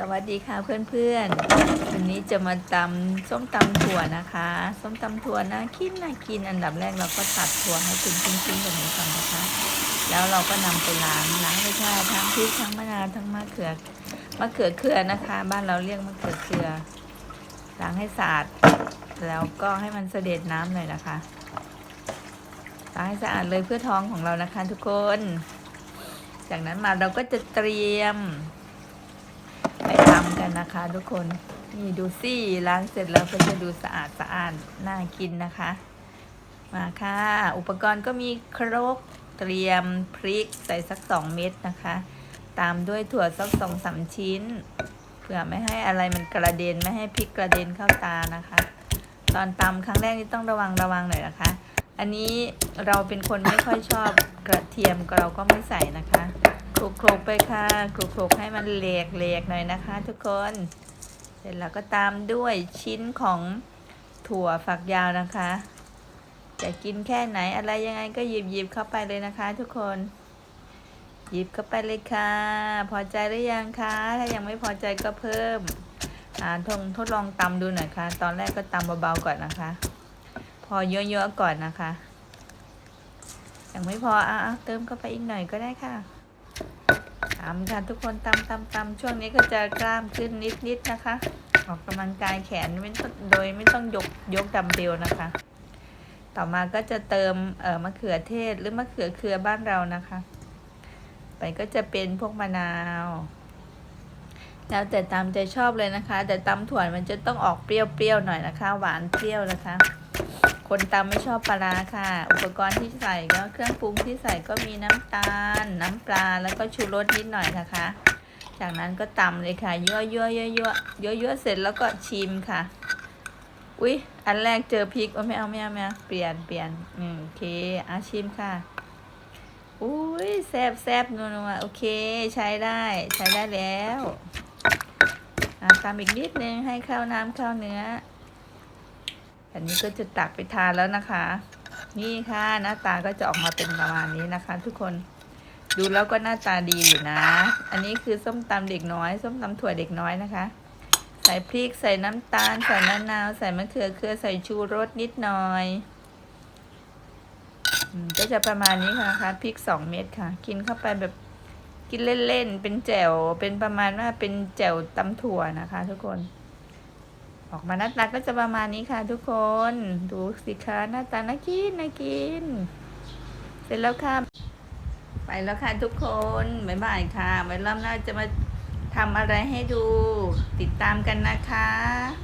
สวัสดีค่ะเพื่อนๆ วันนี้จะมาตำส้มตำถั่วนะคะ ส้มตำถั่วน่ากินน่ากินอันดับแรกเราก็ตัดถั่วให้เป็นชิ้นๆแบบนี้ก่อนนะคะ แล้วเราก็นำไปล้างล้างไม่ใช่ทั้งพริกทั้งมะนาวทั้งมะเขือมะเขือเขือนะคะ บ้านเราเรียกมะเขือเขือล้างให้สะอาดแล้วก็ให้มันเสด็จน้ำหน่อยนะคะล้างให้สะอาดเลยเพื่อท้องของเรานะคะ ทุกคน จากนั้นมาเราก็จะเตรียม ไปทำกันนะคะ ทุกคนนี่ดูสิล้างเสร็จแล้วก็จะดูสะอาดสะอาดน่ากินนะคะ มาค่ะ อุปกรณ์ก็มีครกเตรียมพริกใส่สักสองเม็ดนะคะ ตามด้วยถั่วสักสองสามชิ้นเพื่อไม่ให้อะไรมันกระเด็นไม่ให้พริกกระเด็นเข้าตานะคะ ตอนตำครั้งแรกนี่ต้องระวังระวังหน่อยนะคะ อันนี้เราเป็นคนไม่ค่อยชอบกระเทียมเราก็ไม่ใส่นะคะ คลุกคลุกไปค่ะคลุกคลุกให้มันเหลกเหลกหน่อยนะคะ ทุกคน เสร็จแล้วก็ตามด้วยชิ้นของถั่วฝักยาวนะคะ จะกินแค่ไหนอะไรยังไงก็หยิบหยิบเข้าไปเลยนะคะ ทุกคน หยิบเข้าไปเลยค่ะ พอใจหรือยังคะ ถ้ายังไม่พอใจก็เพิ่มอ่าทงทดลองตำดูหน่อยค่ะ ตอนแรกก็ตำเบาๆก่อนนะคะ พอเยอะๆก่อนนะคะยังไม่พออะอะเติมเข้าไปอีกหน่อยก็ได้ค่ะำค่ะทุกคนตำตำตำช่วงนี้ก็จะกล้ามขึ้นนิดๆนะคะ ออกกำลังกายแขนไม่ต้องโดยไม่ต้องยกยกดัมเบลนะคะ ต่อมาก็จะเติมเอ่อมะเขือเทศหรือมะเขือเคือบ้านเรานะคะ ไปก็จะเป็นพวกมะนาวแล้วแต่ตามใจชอบเลยนะคะ แต่ตำถั่วมันจะต้องออกเปรี้ยวๆหน่อยนะคะ หวานเปรี้ยวนะคะ คนตำไม่ชอบปลาร้าค่ะ อุปกรณ์ที่ใส่ก็เครื่องปรุงที่ใส่ก็มีน้ำตาล น้ำปลาแล้วก็ชูรสนิดหน่อยนะคะ จากนั้นก็ตำเลยค่ะยั่วยั่วยั่วยั่วยั่วยั่วเสร็จแล้วก็ชิมค่ะ อุ๊ย อันแรกเจอพริกโอ้ไม่เอาไม่เอาไม่เอาเปลี่ยนเปลี่ยนอืมโอเคอาชิมค่ะอุ้ยแซบแซบนัวนัวโอเคใช้ได้ใช้ได้แล้วอะตามอีกนิดนึงให้เข้าน้ำเข้าเนื้อ อันนี้ก็จะตักไปทานแล้วนะคะ นี่ค่ะหน้าตาก็จะออกมาเป็นประมาณนี้นะคะ ทุกคน ดูแล้วก็หน้าตาดีอยู่นะ อันนี้คือส้มตำเด็กน้อย ส้มตำถั่วเด็กน้อยนะคะ ใส่พริกใส่น้ำตาล ใส่มะนาว ใส่มะเขือเคือใส่ชูรสนิดหน่อยก็จะประมาณนี้ค่ะนะคะพริกสองเม็ดค่ะ กินเข้าไปแบบกินเล่นๆ เป็นแจ่ว เป็นประมาณว่าเป็นแจ่วตำถั่วนะคะ ทุกคน ออกมาหน้าตาก็จะประมาณนี้ค่ะ ทุกคน ดูสิคะหน้าตาน่ากินน่ากิน เสร็จแล้วค่ะ ไปแล้วค่ะทุกคนบ๊ายบายค่ะไว้รอบหน้าจะมาทำอะไรให้ดู ติดตามกันนะคะ